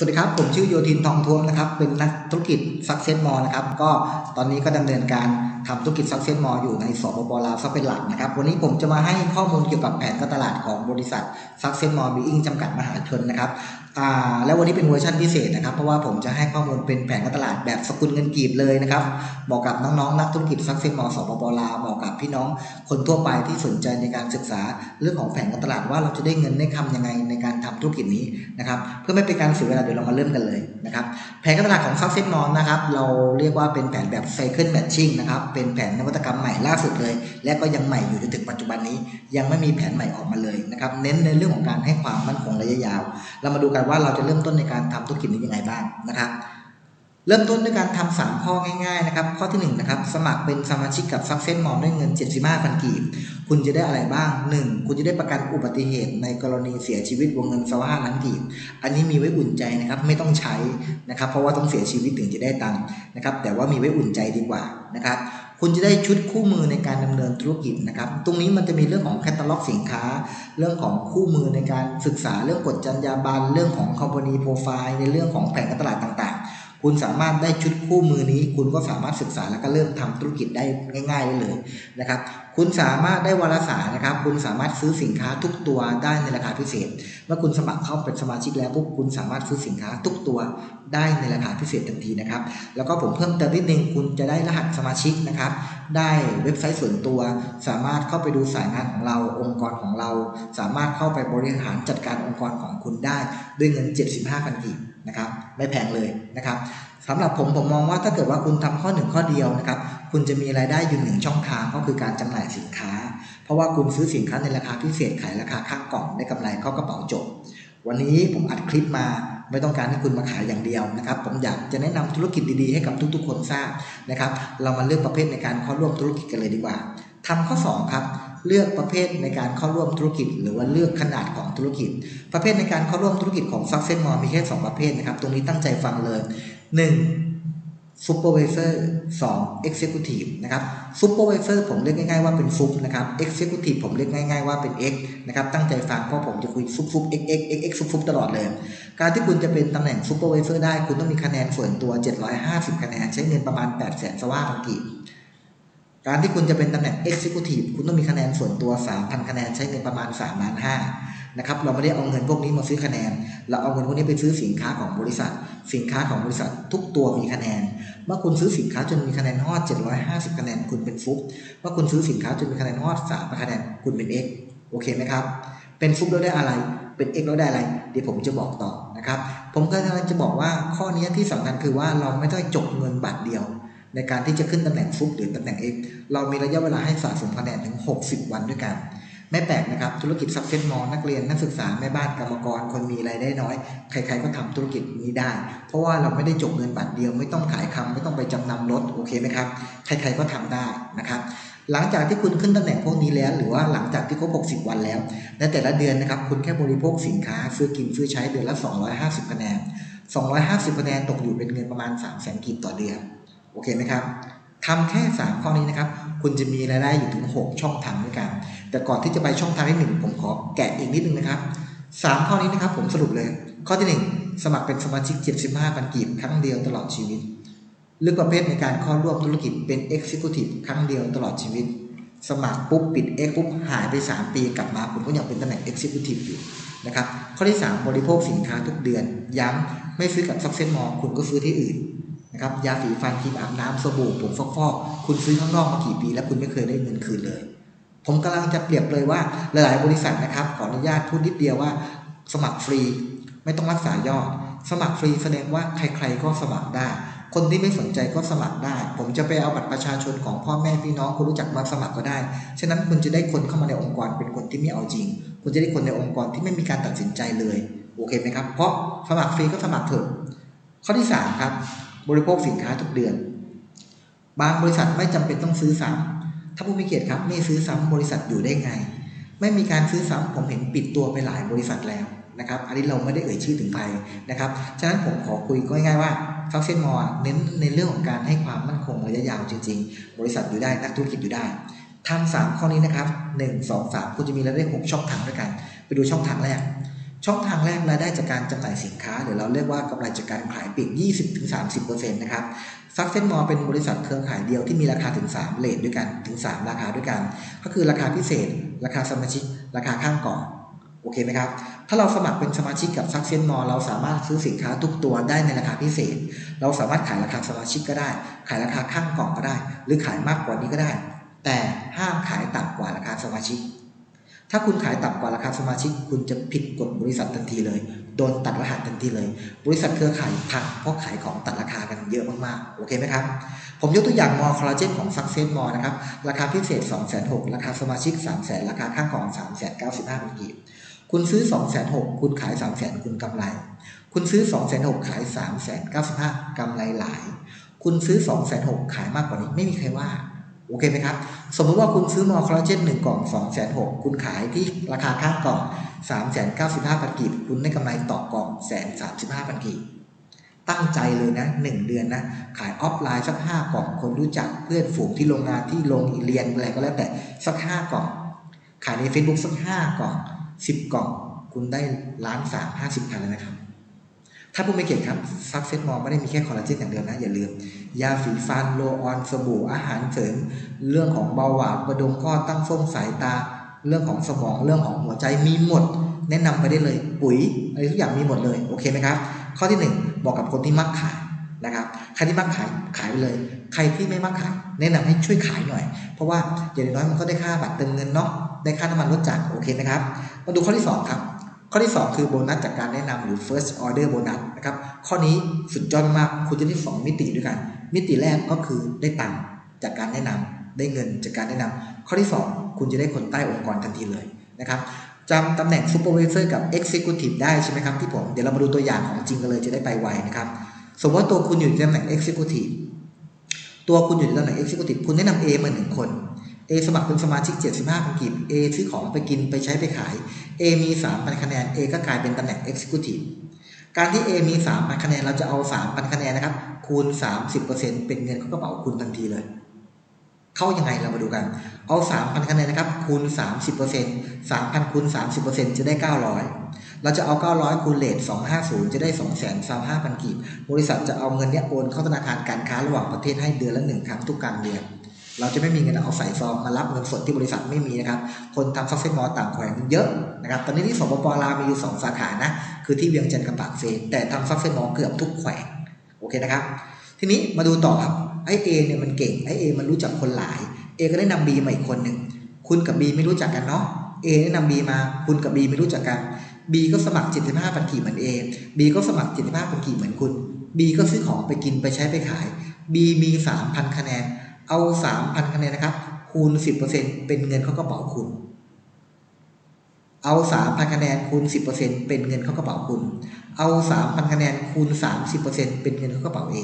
สวัสดีครับ ผมชื่อโยธินทองท้วมนะครับ เป็นนักธุรกิจซักเซนมอลนะครับ ก็ตอนนี้ก็ดำเนินการทำธุรกิจซักเซนมอลอยู่ในสปปลาวซะเป็นหลักนะครับ วันนี้ผมจะมาให้ข้อมูลเกี่ยวกับแผนการตลาดของบริษัทซักเซนมอลบีอิงจำกัดมหาชนนะครับแล้ววันนี้เป็นเวอร์ชันพิเศษนะครับ เพราะว่าผมจะให้ข้อมูลเป็นแผนการตลาดแบบสกุลเงินกีบเลยนะครับเหมาะกับน้องๆนักธุรกิจซักเซนมอลสปปลาวเหมาะกับพี่น้องคนทั่วไปที่สนใจในการศึกษาเรื่องของแผนการตลาดว่าเราจะได้เงินได้คำยังไงในการทำธุรกิจนี้นะครับเพื่อไม่เป็นการเสียเวลาเดี๋ยวเรามาเริ่มกันเลยนะครับแผนการตลาดของ Success m o l นะครับเราเรียกว่าเป็นแผนแบบ Cycle Matching นะครับเป็นแผนนวัตกรรมใหม่ล่าสุดเลย และก็ยังใหม่อยู่จนถึงปัจจุบันนี้ ยังไม่มีแผนใหม่ออกมาเลยนะครับเน้นในเรื่องของการให้ความมั่นคงระยะยาว เรามาดูกันว่าเราจะเริ่มต้นในการทำธุรกิจนี้ยังไงบ้างนะครับเริ่มต้นด้วยการทำสามข้อง่ายๆนะครับข้อที่1นงนะครับสมัครเป็นสมาชิกกับ Success Mall ด้วยเงิน 75พันกีบ คุณจะได้อะไรบ้าง 1. คุณจะได้ประกันอุบัติเหตุในกรณีเสียชีวิตวงเงินสวาล้านกีบ อันนี้มีไว้อุ่นใจนะครับไม่ต้องใช้นะครับเพราะว่าต้องเสียชีวิตถึงจะได้ตังค์นะครับแต่ว่ามีไว้อุ่นใจดีกว่า นะครับ คุณจะได้ชุดคู่มือในการดำเนินธุรกิจนะครับ ตรงนี้มันจะมีเรื่องของแคตตาล็อกสินค้า เรื่องของคู่มือในการศึกษาเรื่องกฎจรรยาบรรณเรื่องของคอมพานีโปรไฟล์ในเรื่องของแผนการตลาดต่างๆ คุณสามารถได้ชุดคู่มือนี้ คุณก็สามารถศึกษาแล้วก็เริ่มทำธุรกิจได้ง่าย ๆ ได้เลยนะครับ คุณสามารถได้วารสารนะครับ คุณสามารถซื้อสินค้าทุกตัวได้ในราคาพิเศษ เมื่อคุณสมัครเข้าเป็นสมาชิกแล้วปุ๊บคุณสามารถซื้อสินค้าทุกตัวได้ในราคาพิเศษทันทีนะครับ แล้วก็ผมเพิ่มเติมนิดนึงคุณจะได้รหัสสมาชิกนะครับ ได้เว็บไซต์ส่วนตัว สามารถเข้าไปดูสายงานของเราองค์กรของเรา สามารถเข้าไปบริหารจัดการองค์กรของคุณได้ ด้วยเงิน 75พันกีบนะครับไม่แพงเลยนะครับสำหรับผมผมมองว่าถ้าเกิดว่าคุณทำข้อหนึ่งข้อเดียวนะครับคุณจะมีรายได้อยู่หนึ่งช่องทางก็คือการจำหน่ายสินค้า เพราะว่าคุณซื้อสินค้าในราคาพิเศษขายราคาข้างกล่องได้กำไรเข้ากระเป๋าจบ วันนี้ผมอัดคลิปมา ไม่ต้องการให้คุณมาขายอย่างเดียวนะครับ ผมอยากจะแนะนำธุรกิจดีๆให้กับทุก ๆ คนทราบนะครับ เรามาเลือกประเภทในการเข้าร่วมธุรกิจกันเลยดีกว่าทำข้อ 2 ครับเลือกประเภทในการเข้าร่วมธุรกิจ หรือว่าเลือกขนาดของธุรกิจ ประเภทในการเข้าร่วมธุรกิจของซักเซนมอลมีแค่2ประเภทนะครับ ตรงนี้ตั้งใจฟังเลย 1. Supervisor 2. Executive นะครับ Supervisor ผมเรียกง่ายๆว่าเป็นฟุบนะครับ Executive ผมเรียกง่าย ๆว่าเป็น X นะครับ ตั้งใจฟังเพราะผมจะคุยฟุบฟุบ X X X X ฟุบฟุบตลอดเลย การที่คุณจะเป็นตำแหน่ง Supervisor ได้ คุณต้องมีคะแนนส่วนตัว 750 คะแนน ใช้เงินประมาณ 8 0 0 0 0สว่าพันกีการที่คุณจะเป็นตำแหน่ง Executive คุณต้องมีคะแนนส่วนตัว 3,000 คะแนน ใช้เงินประมาณ3ล้าน5 นะครับ เราไม่ได้เอาเงินพวกนี้มาซื้อคะแนน เราเอาเงินพวกนี้ไปซื้อสินค้าของบริษัท สินค้าของบริษัททุกตัวมีคะแนน เมื่อคุณซื้อสินค้าจนมีคะแนนฮอด 750 คะแนนคุณเป็นฟุกเมื่อคุณซื้อสินค้าจนมีคะแนนฮอด3คะแนนคุณเป็น X โอเคไหมครับ เป็นฟุกแล้วได้อะไร เป็น X แล้วได้อะไร เดี๋ยวผมจะบอกต่อนะครับ ผมก็จะบอกว่าข้อนี้ที่สำคัญคือว่าเราไม่ต้องจบเงินบาทเดียวในการที่จะขึ้นตำแหน่งฟุกหรือตำแหน่ง X เรามีระยะเวลาให้สะสมคะแนนถึง 60 วันด้วยกัน ไม่แปลกนะครับธุรกิจซับเซนมอลนักเรียนนักศึกษาแม่บ้านกรรมกรคนมีรายได้น้อย ใครๆก็ทำธุรกิจนี้ได้ เพราะว่าเราไม่ได้จบเงินบาทเดียวไม่ต้องขายคำไม่ต้องไปจำนำรถโอเคไหมครับใครๆก็ทำได้นะครับหลังจากที่คุณขึ้นตำแหน่งพวกนี้แล้ว หรือว่าหลังจากที่ครบ 60 วันแล้ว ในแต่ละเดือนนะครับ คุณแค่บริโภคสินค้าซื้อกินซื้อใช้เดือนละ 250คะแนน 250คะแนนตกอยู่เป็นเงินประมาณ 3 0 0 0 0 0กีบต่อเดือน โอเคไหมครับ ทำแค่ 3 ข้อนี้นะครับ คุณจะมีรายได้อยู่ถึง 6 ช่องทางด้วยกัน แต่ก่อนที่จะไปช่องทางที่หนึ่งผมขอแกะอีกนิดนึงนะครับ 3 ข้อนี้นะครับผมสรุปเลย ข้อที่ 1 สมัครเป็นสมาชิก 75พันกีบครั้งเดียวตลอดชีวิตเลือกประเภทในการเข้าร่วมธุรกิจเป็น Executive ครั้งเดียวตลอดชีวิต สมัครปุ๊บปิด X ปุ๊บหายไป 3 ปีกลับมาคุณก็ยังเป็นตำแหน่ง Executive อยู่นะครับข้อที่ 3 บริโภคสินค้าทุกเดือน ย้ำไม่ซื้อกับ Success Mall คุณก็ซื้อที่อื่น นะครับยาสีฟันครีมอาบน้ำสบู่ผงฟอกฟอกๆคุณซื้อข้างนอกมากี่ปี แล้วคุณไม่เคยได้เงินคืนเลย ผมกำลังจะเปรียบเลยว่าหลายๆ บริษัทนะครับ ขออนุญาตพูดนิดเดียวว่า สมัครฟรี ไม่ต้องรักษายอด สมัครฟรีแสดงว่าใคร ๆ ก็สมัครได้ คนที่ไม่สนใจก็สมัครได้ ผมจะไปเอาบัตรประชาชนของพ่อแม่พี่น้องคนรู้จักมาสมัครก็ได้ ฉะนั้นคุณจะได้คนเข้ามาในองค์กรเป็นคนที่ไม่เอาจริง คุณจะได้คนในองค์กรที่ไม่มีการตัดสินใจเลย โอเคไหมครับ เพราะสมัครฟรีก็สมัครเถอะข้อที่3ครับ บริโภคสินค้าทุกเดือน บางบริษัทไม่จำเป็นต้องซื้อซ้ำถ้าผู้มีเกียรติครับไม่ซื้อซ้ำบริษัทอยู่ได้ไง ไม่มีการซื้อซ้ำผมเห็นปิดตัวไปหลายบริษัทแล้วนะครับอันนี้เราไม่ได้เอ่ยชื่อถึงใครนะครับ ฉะนั้นผมขอคุยก็ง่ายๆว่าซักเซนมอเน้นในเรื่องของการให้ความมั่นคงระยะยาวจริง ๆ บริษัทอยู่ได้นักธุรกิจอยู่ได้ทำสามข้อนี้นะครับหนึ่งสองสามคุณจะมีรายได้หกช่องทางด้วยกัน ไปดูช่องทางแรก ช่องทางแรกรายได้จากการจำหน่ายสินค้า หรือเราเรียกว่ากำไรจากการขายปลีก 20-30%นะครับซักเซนมอเป็นบริษัทเครือข่ายเดียวที่มีราคาถึง 3 เลทด้วยกันถึง 3 ราคาด้วยกัน ก็คือราคาพิเศษ ราคาสมาชิก ราคาข้างกล่องโอเคไหมครับ ถ้าเราสมัครเป็นสมาชิกกับซักเซนมอเราสามารถซื้อสินค้าทุกตัวได้ในราคาพิเศษ เราสามารถขายราคาสมาชิกก็ได้ ขายราคาข้างกล่องก็ได้ หรือขายมากกว่านี้ก็ได้ แต่ห้ามขายต่ำกว่าราคาสมาชิก ถ้าคุณขายต่ำกว่าราคาสมาชิก คุณจะผิดกฎบริษัททันทีเลย โดนตัดรหัสทันทีเลย บริษัทเครือข่ายพังเพราะขายของตัดราคากันเยอะมากๆ โอเคไหมครับ ผมยกตัวอย่างมอคอลลาเจนของ Success Mall นะครับ ราคาพิเศษ 2 6 0 0 0ราคาสมาชิก 3 0 0 0 0 0ราคาข้างกล่อง 3 9 5พันกีบคุณซื้อ 2 6 0 0 0คุณขาย 3 0 0 0 0คุณกำไร คุณซื้อ 2 6 0 0 0ขาย 3 9 5กำไรหลาย คุณซื้อ 2 6 0 0 0ขายมากกว่านี้ไม่มีใครว่า โอเคไหมครับ สมมติว่าคุณซื้อมอคอลลาเจน1กล่อง2 6 0 0 0คุณขายที่ราคาข้างกล่อง3 9 5พันกีบคุณได้กำไรต่อกล่องแสน35พันกีบตั้งใจเลยนะ1เดือนนะขายออฟไลน์สัก5กล่องคนรู้จักเพื่อนฝูงที่โรงงานที่โรงเรียนอะไรก็แล้วแต่สัก5กล่อง ขายใน Facebook สัก5กล่อง10กล่อง คุณได้ล้านสามห้าสิบพันเลยนะครับ ถ้าผู้ไม่เก่งครับซักเซตมอลไม่ได้มีแค่คอลลาเจนอย่างเดียวนะ อย่าลืม ยาสีฟันโลออนสบู่อาหารเสริม เรื่องของเบาหวานประดมข้อตั้งส้มสายตา เรื่องของสมองเรื่องของหัวใจมีหมด แนะนำไปได้เลยปุ๋ยอะไรทุกอย่างมีหมดเลยโอเคไหมครับ ข้อที่หนึ่งบอกกับคนที่มักขายนะครับใครที่มักขายขายไปเลย ใครที่ไม่มักขาย แนะนำให้ช่วยขายหน่อย เพราะว่าอย่างน้อยมันก็ได้ค่าบัตรเติมเงินเนาะได้ค่าน้ำมันรถจักรโอเคไหมครับมาดูข้อที่สองครับ ข้อที่ 2 คือโบนัสจากการแนะนำหรือ first order bonus นะครับ ข้อนี้สุดยอดมากคุณจะได้ 2 มิติด้วยกัน มิติแรกก็คือได้ตังค์จากการแนะนำได้เงินจากการแนะนำข้อที่ 2 คุณจะได้คนใต้องค์กรทันทีเลยนะครับจำตำแหน่ง supervisor กับ executive ได้ใช่ไหมครับที่ผม เดี๋ยวเรามาดูตัวอย่างของจริงกันเลยจะได้ไปไวนะครับ สมมติว่าตัวคุณอยู่ในตำแหน่ง executive ตัวคุณอยู่ในตำแหน่ง executive คุณแนะนำ A มาหนึ่งคน A สมัครเป็นสมาชิก 75พันกีบ A ซื้อของไปกินไปใช้ไปขาย A มี 3,000 คะแนน A ก็กลายเป็นตำแหน่ง Executive การที่ A มี 3,000 คะแนน เราจะเอา 3,000 คะแนนนะครับ คูณ 30%เป็นเงินเข้ากระเป๋าคุณทันทีเลย เข้ายังไงเรามาดูกัน เอา 3,000 คะแนนนะครับ คูณ 30% 3,000 คูณ 30%จะได้ 900 เราจะเอา 900 คูณเลท250 จะได้ 235,000 กีบบริษัทจะเอาเงินเนี้ยโอนเข้าธนาคารการค้าระหว่างประเทศให้เดือนละหนึ่งครั้งทุกกลางเดือน เราจะไม่มีเงินเอาใส่ซองมารับเงินสดที่บริษัทไม่มีนะครับ คนทำซักเซมอลต่างแขวงเยอะนะครับ ตอนนี้ที่สปปลาวมีอยู่ 2 สาขานะ คือที่เวียงจันทร์กับปากเซนแต่ทำซักเซมอลเกือบทุกแขวง โอเคนะครับ ทีนี้มาดูต่อครับ ไอเอเนี่ยมันเก่ง ไอเอมันรู้จักคนหลาย เอก็ได้นำบีมาอีกคนหนึ่ง คุณกับบีไม่รู้จักกันเนาะ เอแนะนำบีมา คุณกับบีไม่รู้จักกันบีก็สมัคร 75พันกีบเหมือนเอบีก็สมัคร 75พันกีบเหมือนคุณบีก็ซื้อของไปกินไปใช้ไปขายบีมี 3,000 คะแนน เอา 3,000 คะแนนนะครับ คูณ 10%เป็นเงินเข้ากระเป๋าคุณ เอา 3,000 คะแนนคูณ 10%เป็นเงินเข้ากระเป๋าคุณ เอา 3,000 คะแนนคูณ 30%เป็นเงินเข้ากระเป๋า A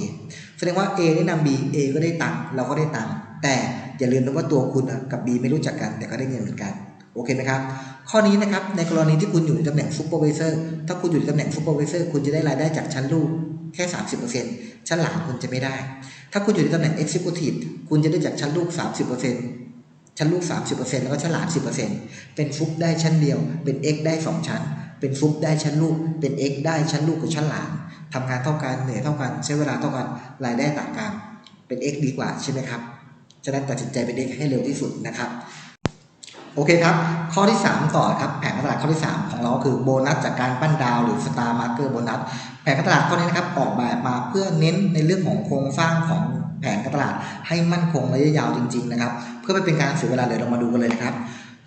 แสดงว่า A ได้นำ B A ก็ได้ตังค์เราก็ได้ตังค์แต่อย่าลืมนะว่าตัวคุณอะกับ B ไม่รู้จักกันแต่ก็ได้เงินเหมือนกันโอเคไหมครับ ข้อนี้นะครับ ในกรณีที่คุณอยู่ในตำแหน่งซูเปอร์วิเซอร์ ถ้าคุณอยู่ในตำแหน่งซูเปอร์วิเซอร์ คุณจะได้รายได้จากชั้นลูกแค่ 30%ชั้นหลังคุณจะไม่ได้ ถ้าคุณอยู่ในตำแหน่ง Executive คุณจะได้จากชั้นลูก 30%ชั้นลูก 30%แล้วก็ชั้นหลาน 10%เป็นฟุกได้ชั้นเดียว เป็น X ได้ 2 ชั้น เป็นฟุกได้ชั้นลูก เป็น X ได้ชั้นลูกกับชั้นหลานทำงานเท่ากันเหนื่อยเท่ากัน ใช้เวลาเท่ากันรายได้ต่างกัน เป็น X ดีกว่าใช่ไหมครับ ฉะนั้นตัดสินใจเป็น X ให้เร็วที่สุดนะครับ โอเคครับ ข้อที่ 3 ต่อครับ แผนกรตลาดข้อที่ 3 ของเราคือโบนัสจากการปั้นดาวหรือสตาร์มาร์เกอร์โบนัสแผนกรตลาดข้อนี้นะครับออกแบบมาเพื่อเน้นในเรื่องของโครงสร้างของแผนการตลาดให้มั่นคงระยะยาวจริง ๆ นะครับ เพื่อไม่เป็นการเสียเวลาเดี๋ยวเรามาดูกันเลยนะครับ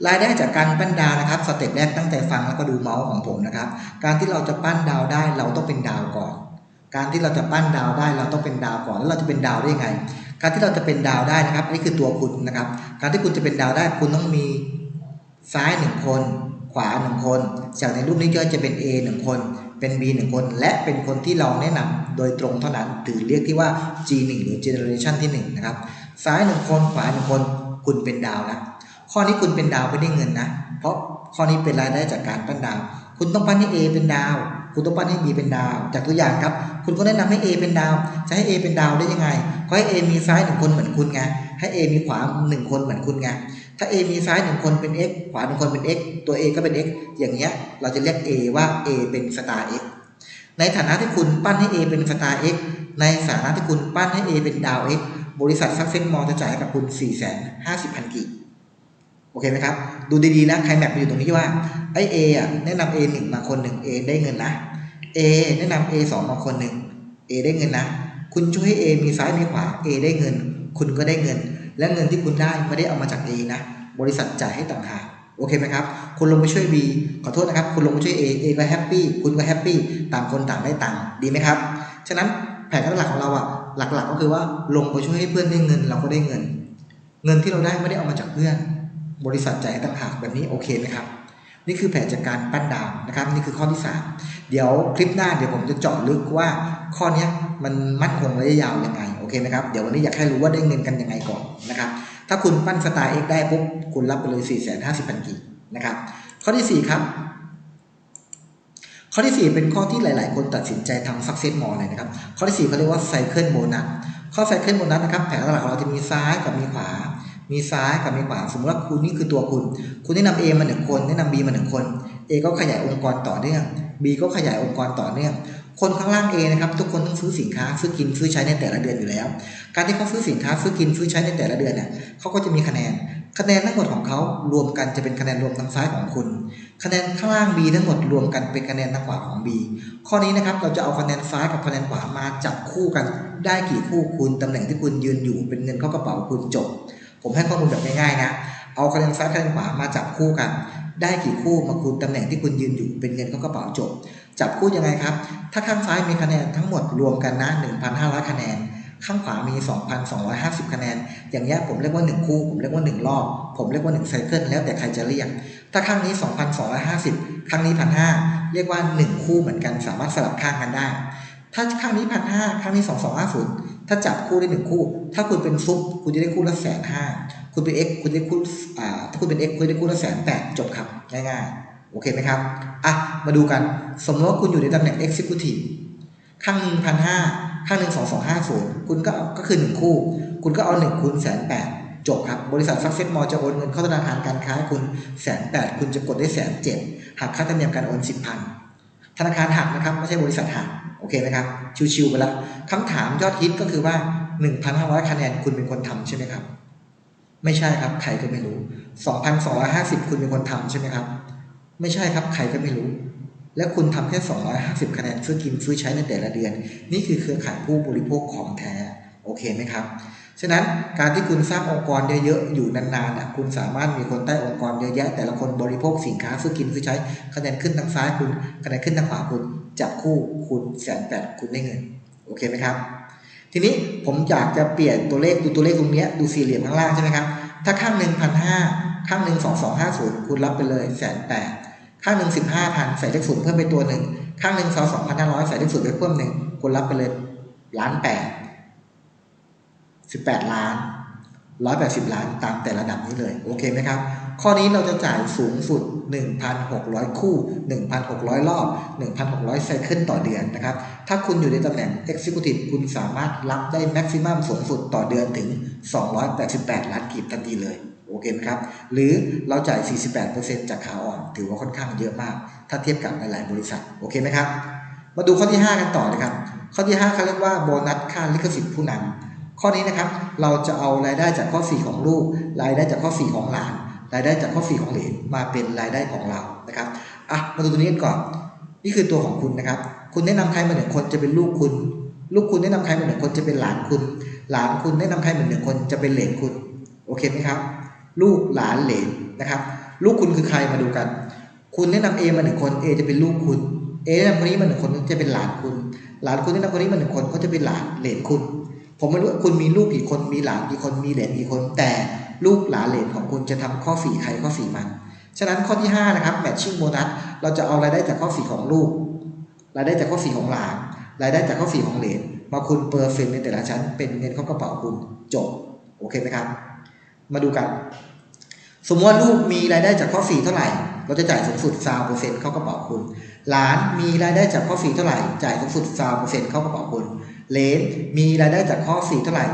รายได้จากการปั้นดาวนะครับสเต็ปแรกตั้งใจฟังแล้วก็ดูเมาส์ของผมนะครับ การที่เราจะปั้นดาวได้เราต้องเป็นดาวก่อน การที่เราจะปั้นดาวได้เราต้องเป็นดาวก่อนแล้วเราจะเป็นดาวได้ยังไง การที่เราจะเป็นดาวได้นะครับนี่คือตัวคุณนะครับ การที่คุณจะเป็นดาวได้คุณต้องมี ซ้ายหนึ่งคน ขวาหนึ่งคน จากในรูปนี้ก็จะเป็น A หนึ่งคน เป็น B หนึ่งคน และเป็นคนที่เราแนะนำโดยตรงเท่านั้นถือเรียกที่ว่า G1 หรือ Generation ที่1นะครับซ้ายหนึ่งคนขวาหนึ่งคน คุณเป็นดาวแล้วข้อนี้คุณเป็นดาวไม่ได้เงินนะ เพราะข้อนี้เป็นรายได้จากการปั้นดาว คุณต้องปั้นให้ A เป็นดาว คุณต้องปั้นให้ B เป็นดาว จากตัวอย่างครับ คุณก็แนะนำให้ A เป็นดาว จะให้ A เป็นดาวได้ยังไง ก็ให้ A มีซ้ายหนึ่งคนเหมือนคุณไง ให้ A มีขวาหนึ่งคนเหมือนคุณไง ถ้า A มีซ้ายหนึ่งคนเป็น x ขวาหนึ่งคนเป็น x ตัว A ก็เป็น x อย่างเงี้ยเราจะเรียก A ว่า A เป็นสตาร์ x ในฐานะที่คุณปั้นให้ A เป็นสตาร์ x ในฐานะที่คุณปั้นให้ A เป็นดาว x บริษัทซักเซนมอจะจ่ายให้กับคุณ 4 5 0 0 0 0กีบโอเคไหมครับ ดูดีๆนะใครแมปอยู่ตรงนี้ว่าไอ้ A อะแนะนำ A หนึ่งมาคนหนึ่ง A ได้เงินนะ A แนะนำ A สองมาคนหนึ่ง A ได้เงินนะ คุณช่วยให้ A มีซ้ายมีขวา A ได้เงิน คุณก็ได้เงิน และเงินที่คุณได้ไม่ได้เอามาจาก A นะ บริษัทจ่ายให้ต่างหากโอเคไหมครับ คุณลงไปช่วย B ขอโทษนะครับ คุณลงไปช่วย A A ก็แฮปปี้คุณก็แฮปปี้ต่างคนต่างได้ตังค์ดีไหมครับ ฉะนั้นแผนการตลาดของเราอะหลักๆ ก็คือว่าลงไปช่วยให้เพื่อนได้เงิน เราก็ได้เงิน เงินที่เราได้ไม่ได้เอามาจากเพื่อน บริษัทจ่ายให้ต่างหากแบบนี้โอเคไหมครับนี่คือแผนจากการปั้นดาวนะครับ นี่คือข้อที่ 3 เดี๋ยวคลิปหน้าเดี๋ยวผมจะเจาะลึกว่าข้อนี้มันมั่นคงระยะยาวยังไง เคไหมครับ เดี๋ยววันนี้อยากให้รู้ว่าได้เงินกันยังไงก่อนนะครับ ถ้าคุณปั้นสไตล์ X ได้ปุ๊บคุณรับไปเลย4 5 0 0 0 0กีนะครับ ข้อที่ 4 ครับ ข้อที่ 4 เป็นข้อที่หลาย ๆ คนตัดสินใจทำ success more เลยนะครับ ข้อที่ 4เขาเรียกว่า cycle bonus ข้อ cycle bonus นะครับแผนตลาดของเราจะมีซ้ายกับมีขวา มีซ้ายกับมีขวา สมมติว่าคุณนี่คือตัวคุณ คุณแนะนำ A มาหนึ่งคนแนะนำ B มาหนึ่งคน A ก็ขยายองค์กรต่อเนื่อง B ก็ขยายองค์กรต่อเนื่อง คนข้างล่าง A นะครับ ทุกคนต้องซื้อสินค้าซื้อกินซื้อใช้ในแต่ละเดือนอยู่แล้ว การที่เขาซื้อสินค้าซื้อกินซื้อใช้ในแต่ละเดือนเนี่ยเขาก็จะมีคะแนน คะแนนทั้งหมดของเขารวมกันจะเป็นคะแนนรวมทางซ้ายของคุณ คะแนนข้างล่าง B ทั้งหมดรวมกันเป็นคะแนนทางขวาของ B ข้อนี้นะครับเราจะเอาคะแนนซ้ายกับคะแนนขวามาจับคู่กัน ได้กี่คู่คุณตำแหน่งที่คุณยืนอยู่เป็นเงินเข้ากระเป๋าคุณจบ ผมให้ข้อมูลแบบง่ายๆนะเอาคะแนนซ้ายคะแนนขวามาจับคู่กัน ได้กี่คู่มาคูณตำแหน่งที่คุณยืนอยู่เป็นเงินเข้ากระเป๋าจบ จับคู่ยังไงครับ ถ้าข้างซ้ายมีคะแนนทั้งหมดรวมกันนะ1,500 คะแนน ข้างขวามี 2,250 คะแนน อย่างเงี้ยผมเรียกว่า 1 คู่ ผมเรียกว่า 1 รอบ ผมเรียกว่า1ไซเคิลแล้วแต่ใครจะเรียก ถ้าข้างนี้ 2,250 ข้างนี้1,500เรียกว่า 1 คู่เหมือนกันสามารถสลับข้างกันได้ ถ้าข้างนี้1,500ข้างนี้ 2,250ถ้าจับคู่ได้1คู่ ถ้าคุณเป็นซุป คุณจะได้คู่ละแสนห้า คุณเป็น X คุณได้คู่อ่าถ้าคุณเป็น X คุณได้คู่ละแสนแปดจบครับง่ายๆ โอเคไหมครับอะมาดูกัน สมมติว่าคุณอยู่ในตำแหน่ง Executive ข้างหนึ่งพันห้าข้างหนึ่งสองสองห้าศูนย์คุณก็ก็คือหนึ่งคู่ คุณก็เอาหนึ่งคูณแสนแปดจบครับ บริษัทซักเซ็ตมอจะโอนเงินเข้าธนาคารการค้าคุณแสนแปดคุณจะกดได้แสนเจ็ดหักค่าธรรมเนียมการโอนสิบพันธนาคารหักนะครับ ไม่ใช่บริษัทหักโอเคไหมครับ ชิวๆไปล้วคำถามยอดฮิตก็คือว่า 1,500คะแนนคุณเป็นคนทำใช่ไหมครับ ไม่ใช่ครับใครก็ไม่รู้ 2,250 คุณเป็นคนทำใช่ไหมครับ ไม่ใช่ครับใครก็ไม่รู้ และคุณทำแค่ 250 คะแนนซื้อกินซื้อใช้ในแต่ละเดือน นี่คือเครือข่ายผู้บริโภคของแท้โอเคไหมครับ ฉะนั้นการที่คุณสร้างองค์กรเยอะๆ อยู่นานๆอะคุณสามารถมีคนใต้องค์กรเยอะแยะ แต่ละคนบริโภคสินค้าซื้อกินซื้อใช้คะแนนขึ้นทางซ้ายคุณคะแนนขึ้นทางขวาคุณจับคู่คุณแสนแปดคุณได้เงิน โอเคไหมครับ ทีนี้ผมอยากจะเปลี่ยนตัวเลขดูตัวเลขตรงนี้ดูสี่เหลี่ยมข้างล่างใช่ไหมครับ ถ้าข้างหนึ่งพันห้าข้างหนึ่งสองสองห้าศูนย์คุณรับไปเลยแสนแปดข้างหนึ่งสิบห้าพันใส่เลขศูนย์เพิ่มไปตัวหนึ่งข้างหนึ่งสองสองพันห้าร้อยใส่เลขศูนย์ไปเพิ่มหนึ่งคุณรับไปเลยล้านแปดสิบแปดล้าน ร้อยแปดสิบล้านตามแต่ระดับนี้เลย โอเคไหมครับ ข้อนี้เราจะจ่ายสูงสุด 1,600 คู่ 1,600 รอบ 1,600 ไซเคิลต่อเดือนนะครับ ถ้าคุณอยู่ในตำแหน่ง Executive คุณสามารถรับได้ Maximum สูงสุดต่อเดือนถึง 288 ล้านกีบทันทีเลย โอเคไหมครับ หรือเราจ่าย 48%จากขาอ่อนถือว่าค่อนข้างเยอะมาก ถ้าเทียบกับหลายๆบริษัท โอเคไหมครับ มาดูข้อที่ 5 กันต่อนะครับ ข้อที่ 5เขาเรียกว่าโบนัสค่าลิขสิทธิ์ผู้นำ ข้อนี้นะครับเราจะเอารายได้จากข้อ 4 ของลูก รายได้จากข้อ 4 ของหลาน รายได้จากข้อ 4 ของเหลนมาเป็นรายได้ของเรานะครับอะมาดูตัวนี้กันก่อน นี่คือตัวของคุณนะครับ คุณแนะนำใครมาหนึ่งคนจะเป็นลูกคุณ ลูกคุณแนะนำใครมาหนึ่งคนจะเป็นหลานคุณ หลานคุณแนะนำใครมาหนึ่งคนจะเป็นเหลนคุณโอเคไหมครับ ลูกหลานเหลนนะครับ ลูกคุณคือใครมาดูกัน คุณแนะนำเอมาหนึ่งคนเอจะเป็นลูกคุณเอแนะนำคนนี้มาหนึ่งคนจะเป็นหลานคุณ หลานคุณแนะนำคนนี้มาหนึ่งคนก็จะเป็นหลานเหลนคุณ ผมไม่รู้ว่าคุณมีลูกกี่คนมีหลานกี่คนมีเหลนกี่คน แต่ลูกหลานเหลนของคุณจะทำข้อสี่ใครข้อสี่มัน ฉะนั้นข้อที่ 5 นะครับ matching bonus เราจะเอารายได้จากข้อ4ของลูกรายได้จากข้อ4ของหลานรายได้จากข้อ4ของเหลนมาคูณเปอร์เซ็นต์ในแต่ละชั้นเป็นเงินเข้ากระเป๋าคุณจบโอเคไหมครับ มาดูกัน สมมติว่าลูกมีรายได้จากข้อ4เท่าไหร่เราจะจ่ายสูงสุด3%เข้ากระเป๋าคุณ หลานมีรายได้จากข้อ4เท่าไหร่ จ่ายสูงสุด3%เข้ากระเป๋าคุณ เหลนมีรายได้จากข้อ 4 เท่าไหร่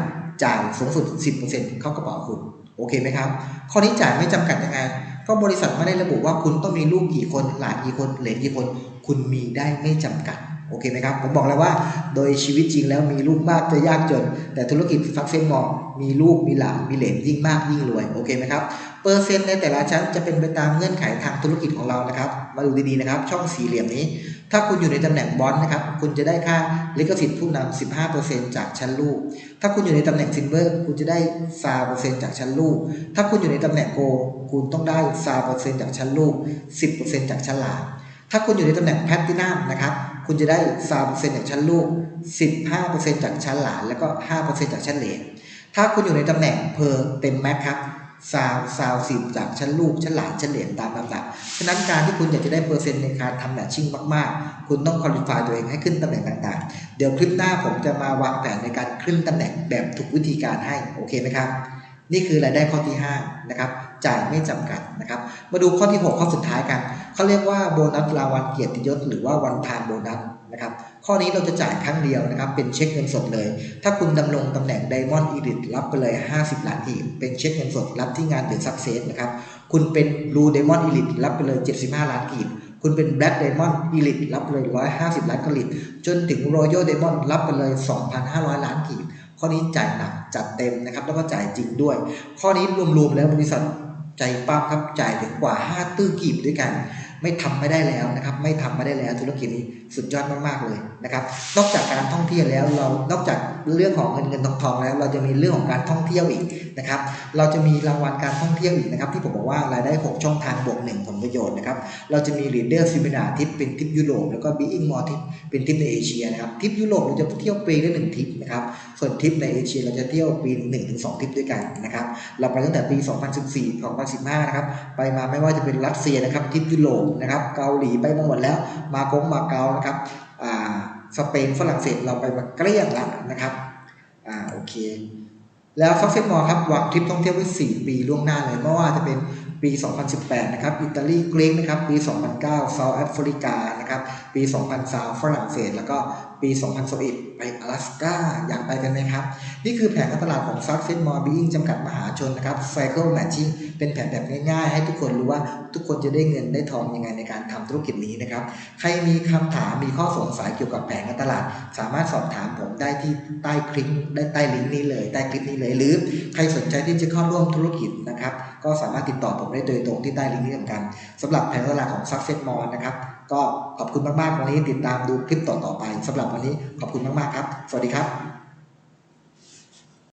จ่ายสูงสุด 10%เข้ากระเป๋าคุณ โอเคไหมครับ ข้อนี้จ่ายไม่จำกัดยังไง ก็บริษัทไม่ได้ระบุว่าคุณต้องมีลูกกี่คน หลานกี่คน เหลนกี่คน คุณมีได้ไม่จำกัด โอเคไหมครับ ผมบอกแล้วว่า โดยชีวิตจริงแล้วมีลูกมากจะยากจน แต่ธุรกิจซักเซนมอมีลูกมีหลานมีเหลนยิ่งมากยิ่งรวย โอเคไหมครับ เปอร์เซ็นต์ในแต่ละชั้นจะเป็นไปตามเงื่อนไขทางธุรกิจของเรานะครับ มาดูดีๆนะครับ ช่องสี่เหลี่ยมนี้ ถ้าคุณอยู่ในตำแหน่งบอลนะครับ คุณจะได้ค่าลิขสิทธิ์ผู้นำ15%จากชั้นลูก ถ้าคุณอยู่ในตำแหน่งซิลเวอร์คุณจะได้ซาเปอร์เซ็นต์จากชั้นลูก ถ้าคุณอยู่ในตำแหน่งโกลคุณต้องได้ซาเปอร์เซ็นต์จากชั้นลูก 10%จากชั้นหลานถ้าคุณอยู่ในตำแหน่งแพลตินัมนะครับคุณจะได้ซาเปอร์เซ็นต์จากชั้นลูก 15%จากชั้นหลาน แล้วก็ 5%จากชั้นเหลนถ้าคุณอยู่ในตำแหน่งเพอร์เต็มแม็กครับ ซาวซาวสิบจากชั้นลูกชั้นหลานชั้นเหรียญตามลำดับ ฉะนั้นการที่คุณอยากจะได้เปอร์เซ็นต์ในการทำแมทชิ่งมากๆ คุณต้องคุริฟายตัวเองให้ขึ้นตำแหน่งต่างๆ เดี๋ยวคลิปหน้าผมจะมาวางแผนในการขึ้นตำแหน่งแบบถูกวิธีการให้โอเคไหมครับ นี่คือรายได้ข้อที่5นะครับจ่ายไม่จำกัดนะครับ มาดูข้อที่ 6 ข้อสุดท้ายกัน เขาเรียกว่าโบนัสรางวัลเกียรติยศหรือว่าวันทานโบนัสนะครับ ข้อนี้เราจะจ่ายครั้งเดียวนะครับ เป็นเช็คเงินสดเลย ถ้าคุณดำรงตำแหน่ง Diamond Elite รับไปเลย 50 ล้านทีบเป็นเช็คเงินสดรับที่งานเดือนซักเซสนะครับ คุณเป็น Blue Diamond Elite รับไปเลย 75 ล้านกีบคุณเป็น Black Diamond Elite รับไปเลย 150 ล้านกลิบจนถึง Royal Diamond รับไปเลย 2,500 ล้านกีบข้อนี้จ่ายหนักจัดเต็มนะครับ แล้วก็จ่ายจริงด้วย ข้อนี้รวมๆแล้วบริษัท ใจป้าครับจ่ายถึงกว่า 5 ตื้อกีบด้วยกัน ไม่ทำไม่ได้แล้วนะครับ ไม่ทำไม่ได้แล้วธุรกิจนี้สุดยอดมากๆเลยนะครับ นอกจากการท่องเที่ยวแล้วเรานอกจากเรื่องของเงินเงินทองทองแล้ว เราจะมีเรื่องของการท่องเที่ยวอีกนะครับ เราจะมีรางวัลการท่องเที่ยวอีกนะครับ ที่ผมบอกว่ารายได้ 6 ช่องทางบวก1ผลประโยชน์นะครับ เราจะมี leader seminar ทิปเป็นทิปยุโรปแล้วก็ being more ทิปเป็นทิปในเอเชียนะครับทิปยุโรปเราจะเที่ยวปีละหนึ่งทิปนะครับส่วนทิปในเอเชียเราจะเที่ยวปีหนึ่งถึงสองทิปด้วยกันนะครับเราไปตั้งแต่ปี 2014 2015 นะครับไปมาไม่ว่าจะเป็นรัสเซียนะครับทิปยุโรปนะครับ เกาหลีไปมาหมดแล้ว มากงมาเกานะครับอ่าสเปนฝรั่งเศสเราไปมาเกลี้ยงแล้วนะครับอ่าโอเค แล้วซักเซนมอครับวางทริปท่องเที่ยวไว้4ปีล่วงหน้าเลยไม่ว่าจะเป็นปี 2018 นะครับ อิตาลีกรีกนะครับ ปี 2009เซาท์แอฟริกา นะครับ ปี 2003ฝรั่งเศส แล้วก็ปี 2021ไป阿拉สกาอยากไปกันไหมครับ นี่คือแผนการตลาดของ Success More Being จำกัดมหาชนนะครับ Cycle Matching เป็นแผนแบบง่ายๆ ให้ทุกคนรู้ว่าทุกคนจะได้เงินได้ทองยังไงในการทำธุรกิจนี้นะครับ ใครมีคำถามมีข้อสงสัยเกี่ยวกับแผนการตลาด สามารถสอบถามผมได้ที่ใต้คลิปได้ใต้ลิงก์นี้เลยใต้คลิปนี้เลยหรือใครสนใจที่จะเข้าร่วมธุรกิจนะครับก็สามารถติดต่อผมได้โดยตรงที่ใต้ลิงก์นี้เหมือนกันสำหรับแผนการตลาดของ Success More นะครับก็ขอบคุณมากๆวันนี้ติดตามดูคลิปต่อๆไปสำหรับวันนี้ขอบคุณมากๆครับ สวัสดีครับ